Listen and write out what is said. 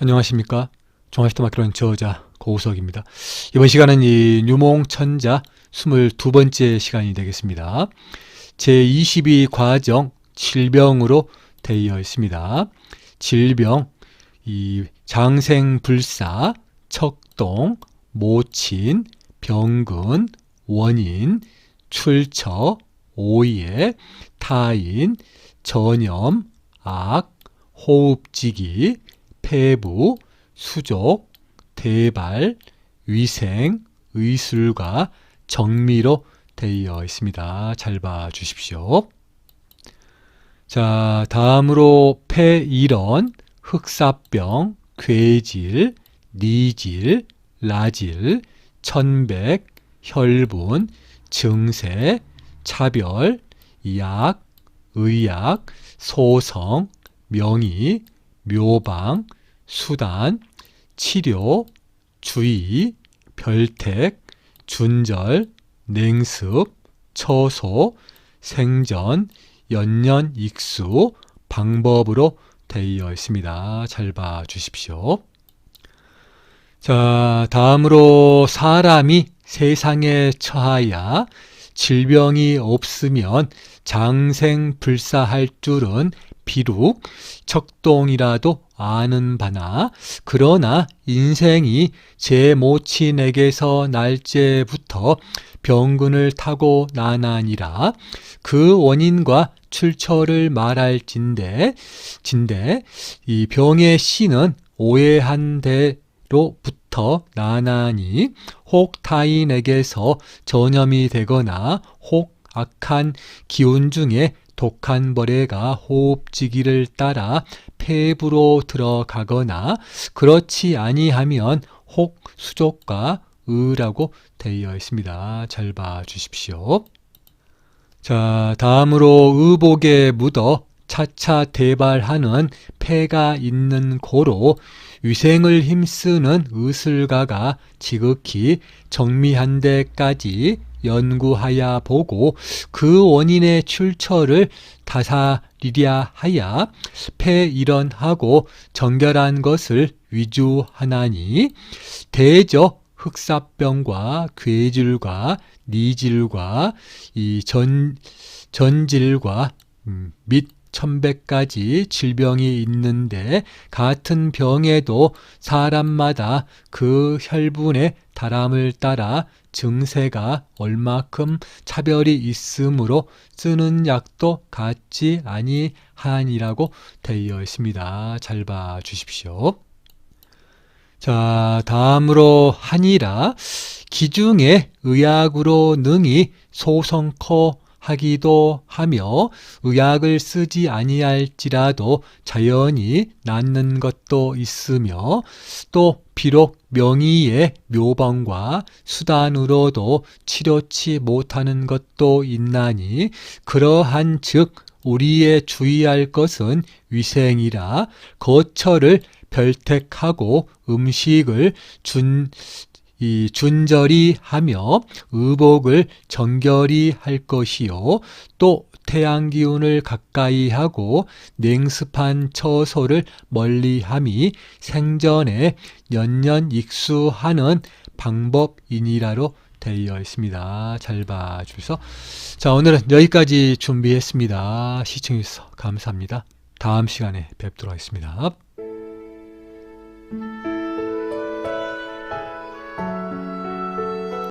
안녕하십니까. 종합시대 마크론 저자 고우석입니다. 이번 시간은 이 유몽천자 22번째 시간이 되겠습니다. 제22 과정 질병으로 되어 있습니다. 질병, 이 장생불사, 척동, 모친, 병근, 원인, 출처, 오예, 타인, 전염, 악, 호흡지기, 폐부, 수족, 대발, 위생, 의술과 정미로 되어 있습니다. 잘 봐 주십시오. 자, 다음으로 폐일원, 흑사병, 괴질, 니질, 라질, 천백, 혈분, 증세, 차별, 약, 의약, 소성, 명의, 묘방, 수단, 치료, 주의, 별택, 준절, 냉습, 처소, 생전, 연년 익수 방법으로 되어 있습니다. 잘 봐 주십시오. 자, 다음으로 사람이 세상에 처하야 질병이 없으면 장생불사할 줄은 비록 척동이라도 아는 바나 그러나 인생이 제 모친에게서 날째부터 병근을 타고 나나니라. 그 원인과 출처를 말할진대 진대 이 병의 씨는 오해한 대로부터 나나니 혹 타인에게서 전염이 되거나 혹 악한 기운 중에 독한 벌레가 호흡지기를 따라 폐부로 들어가거나 그렇지 아니하면 혹 수족과 의라고 되어 있습니다. 잘 봐 주십시오. 자, 다음으로 의복에 묻어 차차 대발하는 폐가 있는 고로 위생을 힘쓰는 의술가가 지극히 정미한 데까지 연구하여 보고 그 원인의 출처를 다사리랴 하여 폐일원하고 정결한 것을 위주하나니 대저 흑사병과 괴질과 니질과 이 전, 전질과 음, 및 천백가지 질병이 있는데 같은 병에도 사람마다 그 혈분의 다람을 따라 증세가 얼마큼 차별이 있으므로 쓰는 약도 같지 아니하니라고 되어 있습니다. 잘 봐 주십시오. 자, 다음으로 하니라 기중에 의약으로 능히 소성커 하기도 하며 의약을 쓰지 아니할지라도 자연히 낫는 것도 있으며 또 비록 명의의 묘방과 수단으로도 치료치 못하는 것도 있나니 그러한 즉 우리의 주의할 것은 위생이라 거처를 별택하고 음식을 준, 이 준절이 하며 의복을 정결히 할 것이요 또 태양 기운을 가까이 하고 냉습한 처소를 멀리 함이 생전에 년년 익수하는 방법이니라로 되어 있습니다. 잘 봐주셔서 자 오늘은 여기까지 준비했습니다. 시청해주셔서 감사합니다. 다음 시간에 뵙도록 하겠습니다.